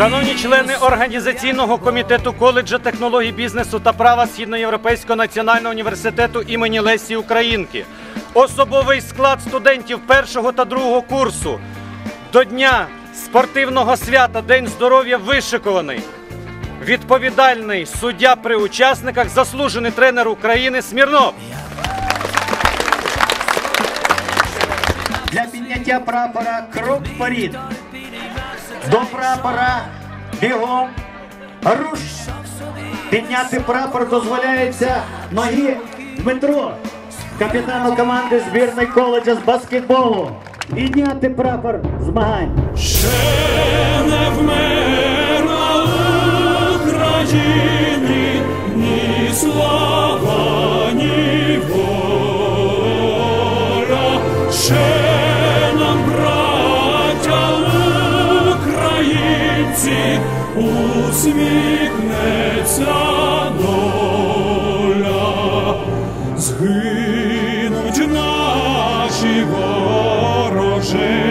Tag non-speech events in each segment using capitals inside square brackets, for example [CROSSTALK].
Шановні члени організаційного комітету коледжа технологій бізнесу та права Східноєвропейського національного університету імені Лесі Українки, особовий склад студентів першого та другого курсу до дня спортивного свята День здоров'я вишикуваний. Відповідальний суддя при учасниках, заслужений тренер України Смірнов. Для підняття прапора крок вперед. До прапора бігом. Руш. Підняти прапор дозволяється ноги Дмитро, капітану команди збірної коледжа з баскетболу. Підняти прапор змагань. Ще не вмерла України, ні слава, ні воля. Ще українці, усміхнеться доля. Згинуть наші вороженьки,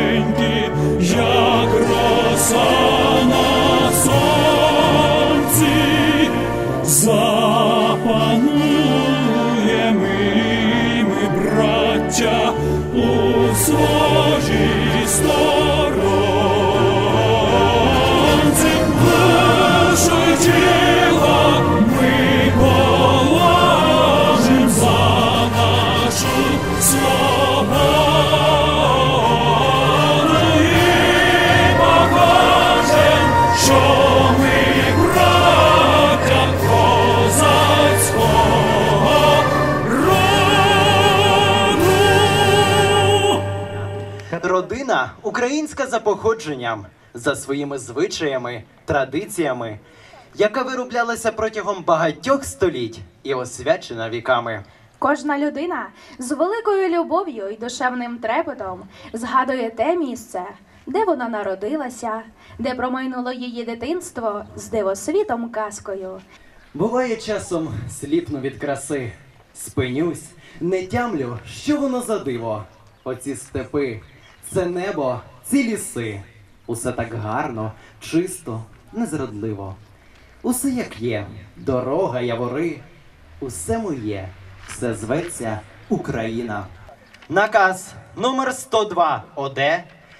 за походженням, за своїми звичаями, традиціями, яка вироблялася протягом багатьох століть і освячена віками. Кожна людина з великою любов'ю і душевним трепетом згадує те місце, де вона народилася, де промайнуло її дитинство з дивосвітом казкою. Буває часом сліпну від краси, спинюсь, не тямлю, що воно за диво. Оці степи, це небо, ці ліси. Усе так гарно, чисто, незрадливо. Усе як є, дорога, явори, усе моє, все зветься Україна. Наказ номер 102 ОД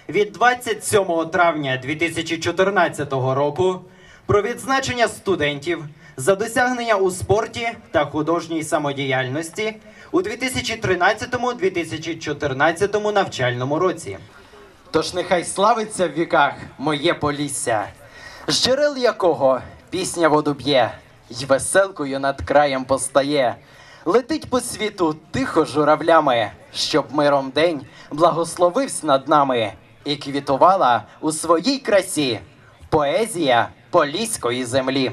від 27 травня 2014 року про відзначення студентів за досягнення у спорті та художній самодіяльності у 2013-2014 навчальному році. Тож нехай славиться в віках моє полісся, з джерел якого пісня воду б'є, й веселкою над краєм постає, летить по світу тихо журавлями, щоб миром день благословився над нами і квітувала у своїй красі поезія поліської землі.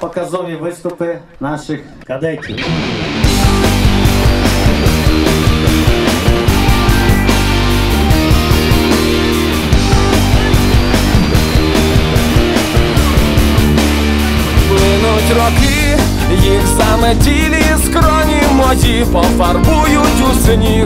Показові виступи наших кадетів. Плинуть роки, їх заметілі скроні мої пофарбують у сніг.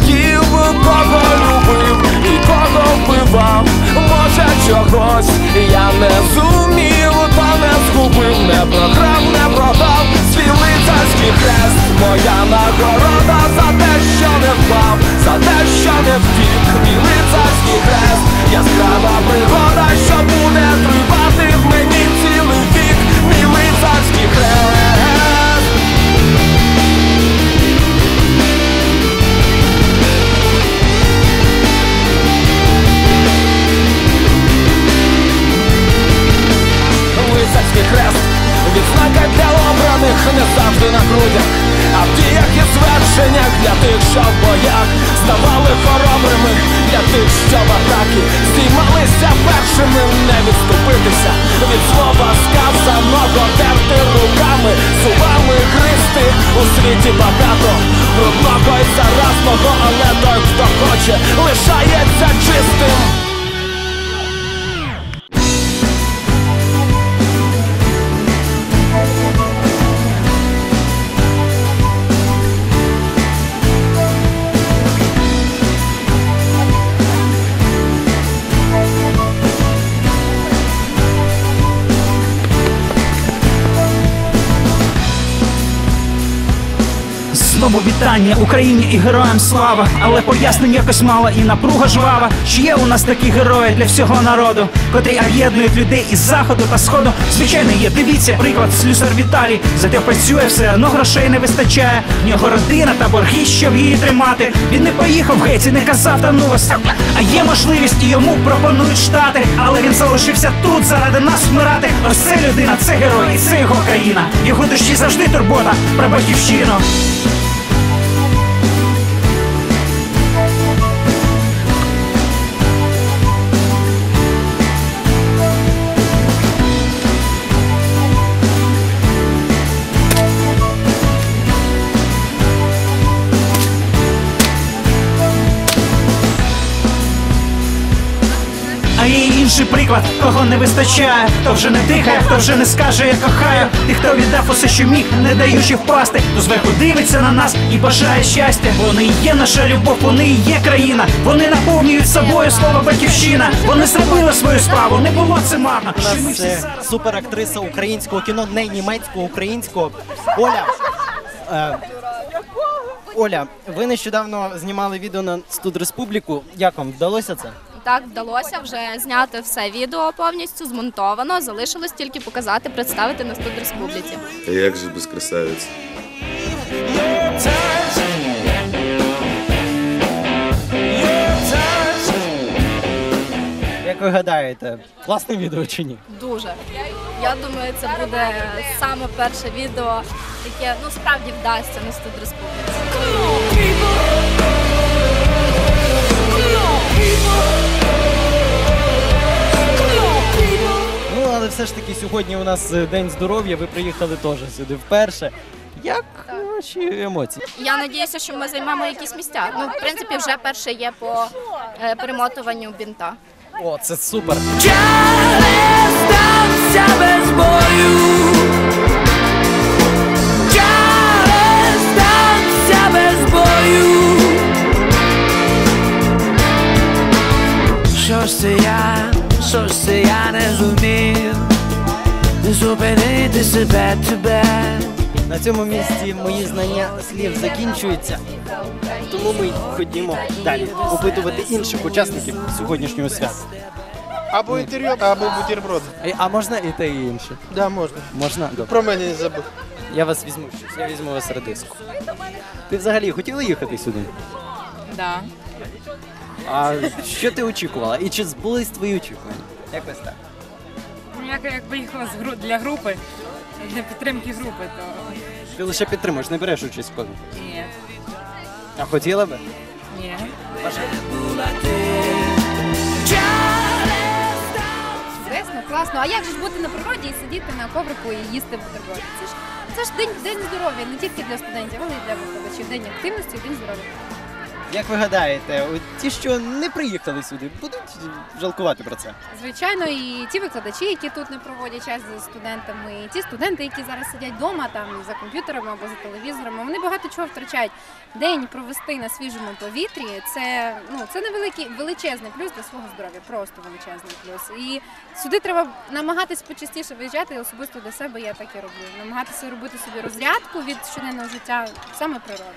Ворогів, кого любив і кого вбивав. Може чогось я не зумів, та не згубив, не програв, не продав свій лицарський хрест, моя нагорода боях ставали хоробрими, для тих, що в атаки здіймалися першими, не відступитися від слова сказаного, терти руками, зубами гристи у світі багато брудного й заразного, але той, хто хоче, лишається чистим. Знову вітання Україні і героям слава, але пояснень якось мало і напруга жвава. Чи є у нас такі герої для всього народу, котрі об'єднують людей із заходу та сходу? Звичайно, є. Дивіться, приклад слюсар Віталій. Зате працює все одно грошей не вистачає. В нього родина та борги, щоб її тримати. Він не поїхав геть і не казав та ну вас. А є можливість і йому пропонують штати. Але він залишився тут заради нас вмирати. Ось це людина, це герой, і це його країна. Його душі завжди турбота про батьківщину. Приклад, кого не вистачає, хто вже не дихає, хто вже не скаже, я кохаю. Тих, хто віддав усе, що міг, не даючи впасти, хто зверху дивиться на нас і бажає щастя. Вони є наша любов, вони є країна. Вони наповнюють собою слово батьківщина. Вони зробили свою справу, не було це марно. Що ми всі зараз суперактриса українського кіно, не німецького, українського. Оля. Е, Оля, ви нещодавно знімали відео на Студ Республіку. Як вам вдалося це? Так, вдалося вже зняти все відео повністю змонтовано. Залишилось тільки показати, представити на студ республіці. А як же без красавиць? Як ви гадаєте, класне відео чи ні? Дуже. Я думаю, це буде саме перше відео, яке ну справді вдасться на студ республіці. Ну, але все ж таки сьогодні у нас е, день здоров'я. Ви приїхали теж сюди вперше. Як ваші емоції? Я надіюся, що ми займемо якісь місця. Ну, в принципі, вже перше є по е, перемотуванню бінта. О, це супер. Я не зумів зупинити себе тебе. На цьому місці мої знання слів закінчуються. Тому ми ходімо далі опитувати інших учасників сьогоднішнього свята. Або інтерв'ю, або бутерброд. Е, А можна і те, і інше? Да, можна. Можна? Добре. Про мене не забудь. Я вас візьму щось, я візьму вас радиску. Ти взагалі хотіла їхати сюди? Да. А що ти очікувала? І чи збулись твої очікування? Якось так. Ну, я як поїхала з гру- для групи, для підтримки групи, то Ти лише підтримуєш, не береш участь в кожному. ні. А хотіла би? Ні. Звісно, класно. А як же ж бути на природі і сидіти на коврику і їсти бутерброди? Це ж це ж день, день здоров'я, не тільки для студентів, але й для викладачів. День активності, день здоров'я. Як ви гадаєте, ті, що не приїхали сюди, будуть жалкувати про це? Звичайно, і ті викладачі, які тут не проводять час зі студентами, і ті студенти, які зараз сидять вдома там за комп'ютерами або за телевізорами, вони багато чого втрачають. День провести на свіжому повітрі це ну це невеликий величезний плюс для свого здоров'я, просто величезний плюс. І сюди треба намагатись почастіше виїжджати. Особисто для себе я так і роблю. Намагатися робити собі розрядку від щоденного життя саме природи.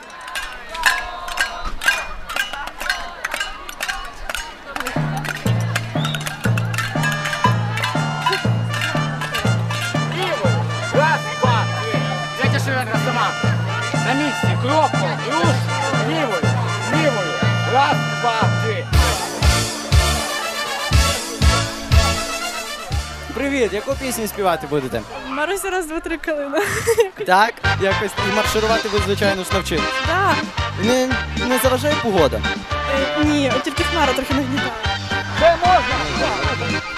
На місці. Кропку. Руш. Лівою. Лівою. Раз, два, три. Привіт, яку пісню співати будете? Маруся раз, два, три калина. [LAUGHS] Так, якось і марширувати ви, звичайно ж, навчились. Так. Не, не заважає погода. Ні, от тільки хмара трохи нагнітає. Це можна.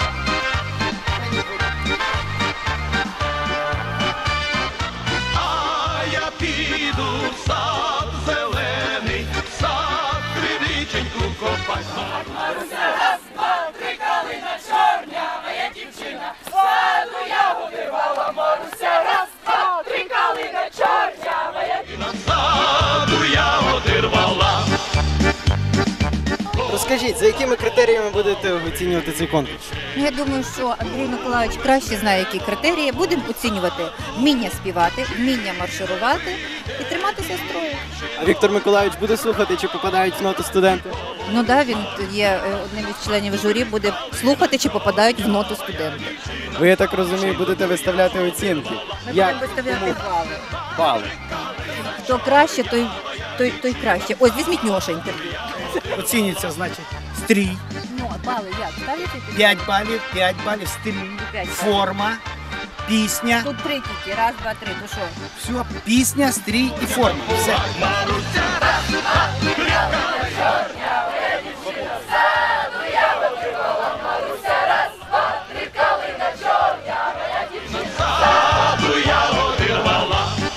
Маруся, два, три калина чорня, моя дівчина, саду я убивала Маруся, Розкажіть, за якими критеріями будете оцінювати цей конкурс? Ну, Я думаю, що Андрій Миколаївич краще знає, які критерії. Будемо оцінювати вміння співати, вміння марширувати і триматися строю. А Віктор Миколаївич буде слухати, чи попадають в ноту студенти? Ну да, він є е, одним із членів журі, буде слухати, чи попадають в ноту студенти. Ви, я так розумію, будете виставляти оцінки. Ми Як? будемо виставляти бали. Бали. Хто краще, той, той, той краще. Ось візьміть Ньоша інтерв'ю. Оцінюється, значить, стрій, Ну, а бали як? Ставите? 5 балів, 5 балів, стрій, П'ять. форма, пісня. Тут три тільки. Раз, два, три. Ну що? Все, пісня, стрій і форма. Все.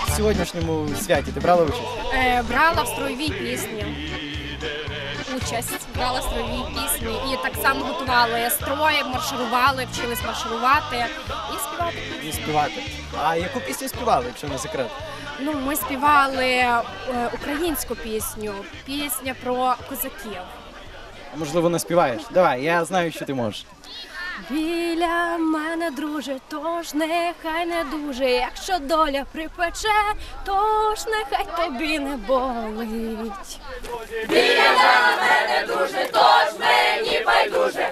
В сьогоднішньому святі ти брала участь? Е, брала в строєвій пісні. Участь брала свої пісні і так само готували строї, марширували, вчились марширувати і співати. І співати. А яку пісню співали, якщо не секрет? Ну, ми співали е, українську пісню, пісня про козаків. Можливо, не співаєш? Давай, я знаю, що ти можеш. Біля мене, друже, тож нехай не дуже, якщо доля припече, тож нехай тобі не болить. Біля мене дуже, тож мені байдуже,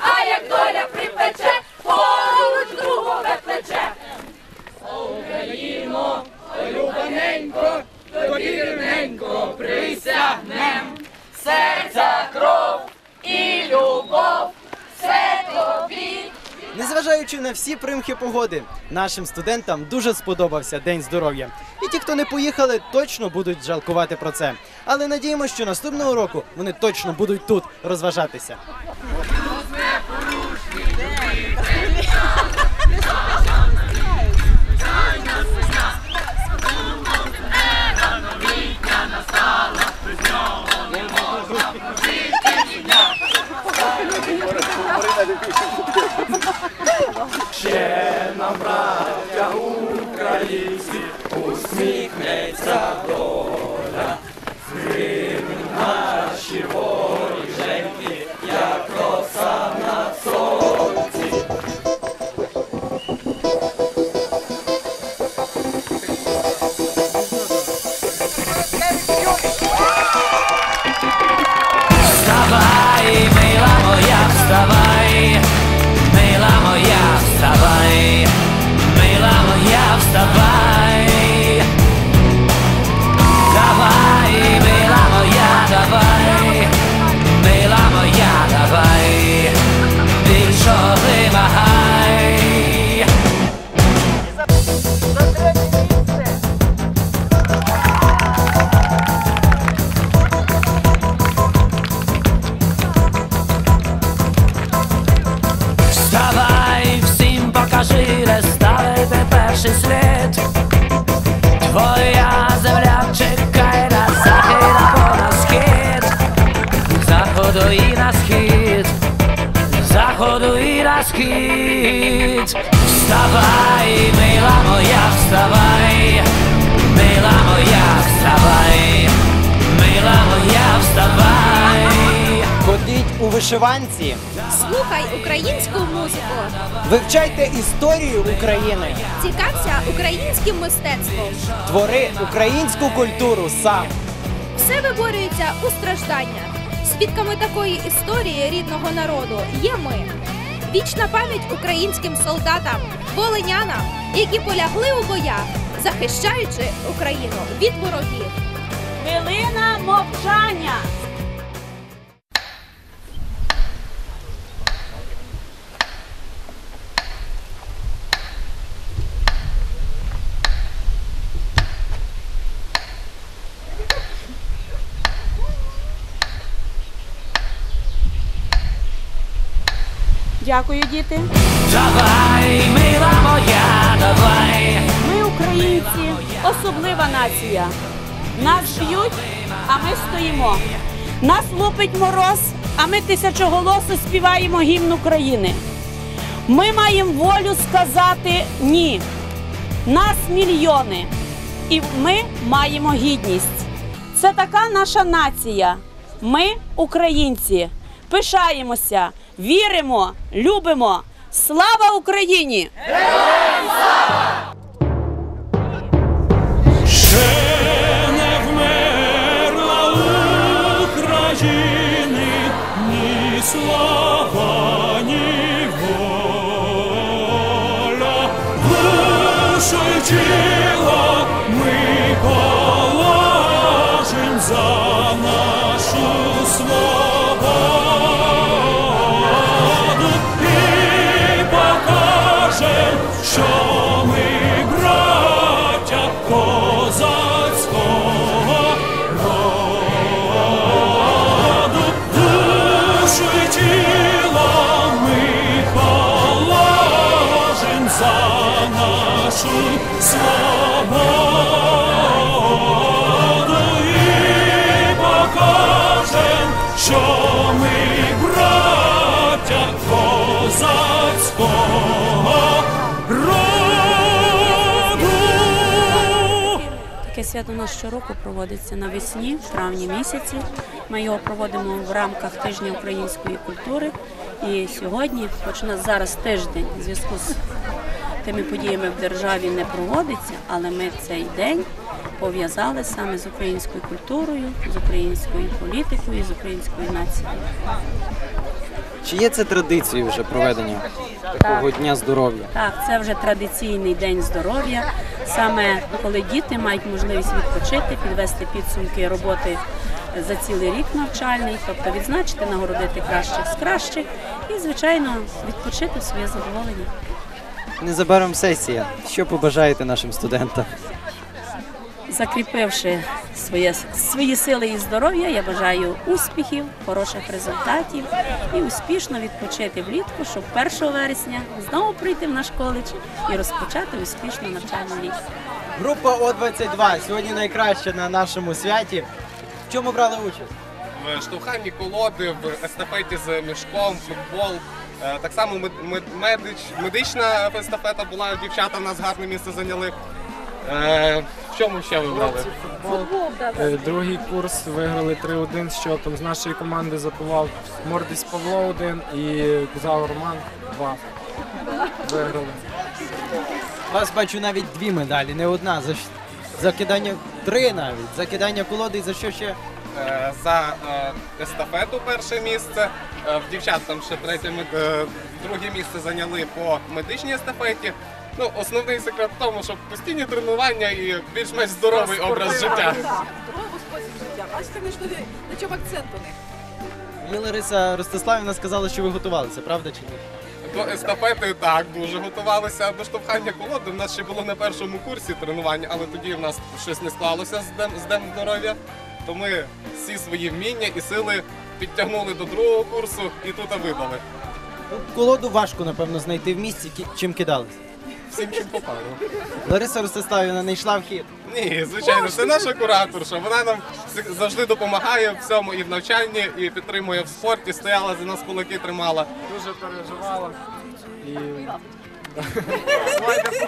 незважаючи на всі примхи погоди, нашим студентам дуже сподобався день здоров'я. І ті, хто не поїхали, точно будуть жалкувати про це. Але надіємося, що наступного року вони точно будуть тут розважатися. Thank you. Share. Вставай, мила моя, вставай. Ходіть у вишиванці, Слухай українську музику. вивчайте історію України, Цікався українським мистецтвом. твори українську культуру сам. Все виборюється у стражданнях. Свідками такої історії рідного народу є ми. Вічна пам'ять українським солдатам, волинянам, які полягли у боях, захищаючи Україну від ворогів. Хвилина мовчання. Дякую, діти. Давай, мила моя, давай. Українці, особлива нація. Нас б'ють, а ми стоїмо. Нас лупить мороз, а ми тисячоголосо співаємо гімн України. Ми маємо волю сказати ні. Нас мільйони, і ми маємо гідність. Це така наша нація. Ми українці. Пишаємося, віримо, любимо. Слава Україні! Не нашу свободу і покажем, що ми браття козацького роду. Таке свято у нас щороку проводиться навесні, в травні місяці. Ми його проводимо в рамках тижня української культури. І сьогодні, хоч у нас зараз тиждень в зв'язку з тими подіями в державі не проводиться, але ми цей день пов'язали саме з українською культурою, з українською політикою, з українською нацією. Чи є це традицією вже проведення такого дня здоров'я? Так, це вже традиційний день здоров'я. Саме коли діти мають можливість відпочити, підвести підсумки роботи за цілий рік навчальний, тобто відзначити, нагородити кращих з кращих і, звичайно, відпочити своє задоволення. Незабаром сесія. Що побажаєте нашим студентам? Закріпивши своє, свої сили і здоров'я, я бажаю успіхів, хороших результатів і успішно відпочити влітку, щоб 1 вересня знову прийти в наш коледж і розпочати успішно навчальний рік. Група О-22 сьогодні найкраща на нашому святі. В чому брали участь? в штовханні колоди, в естафеті з мішком, футбол. Е, Так само мед- мед- медич, медична естафета була, дівчата в нас гарне місце зайняли. Е, в чому ще ви брали? Е, Другий курс виграли 3-1 з счетом. З нашої команди запивав Мордіс Павло 1 і Кузав Роман 2. Виграли. Вас бачу навіть дві медалі, не одна. За щ- закидання три навіть. Закидання колоди і за що ще? Е, за е, естафету перше місце. Е, в дівчат там ще третє друге місце зайняли по медичній естафеті. Ну, основний секрет в тому, що постійні тренування і більш-менш здоровий образ життя. Здоровий спосіб життя. Бачите, ми ж туди, на чому акцент у них? Мені Лариса Ростиславівна сказала, що ви готувалися, правда чи ні? До естафети так дуже готувалися. До штовхання колоди. У нас ще було на першому курсі тренування, але тоді в нас щось не склалося з днем, з днем здоров'я. То ми всі свої вміння і сили підтягнули до другого курсу і тут видали. Ну, колоду важко, напевно, знайти в місці, чим кидались. Всім чим попало. Лариса Ростиславівна не йшла в хід. Ні, звичайно, це наша кураторша. Вона нам завжди допомагає в всьому і в навчанні, і підтримує в спорті, стояла за нас кулаки, тримала. Дуже переживала. І... [LAUGHS] Давайте.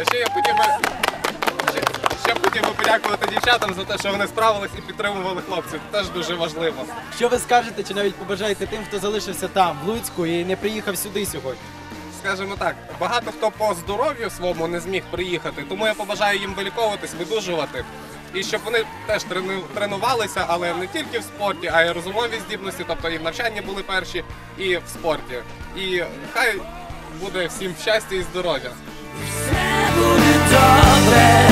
А ще я хотів би ще, б хотів би подякувати дівчатам за те, що вони справились і підтримували хлопців. Теж дуже важливо. Що ви скажете, чи навіть побажаєте тим, хто залишився там, в Луцьку, і не приїхав сюди сьогодні? Скажімо так, багато хто по здоров'ю своєму не зміг приїхати, тому я побажаю їм виліковуватись, видужувати. І щоб вони теж тренувалися, але не тільки в спорті, а й розумові здібності, тобто і в навчанні були перші, і в спорті. І хай буде всім щастя і здоров'я. Добре,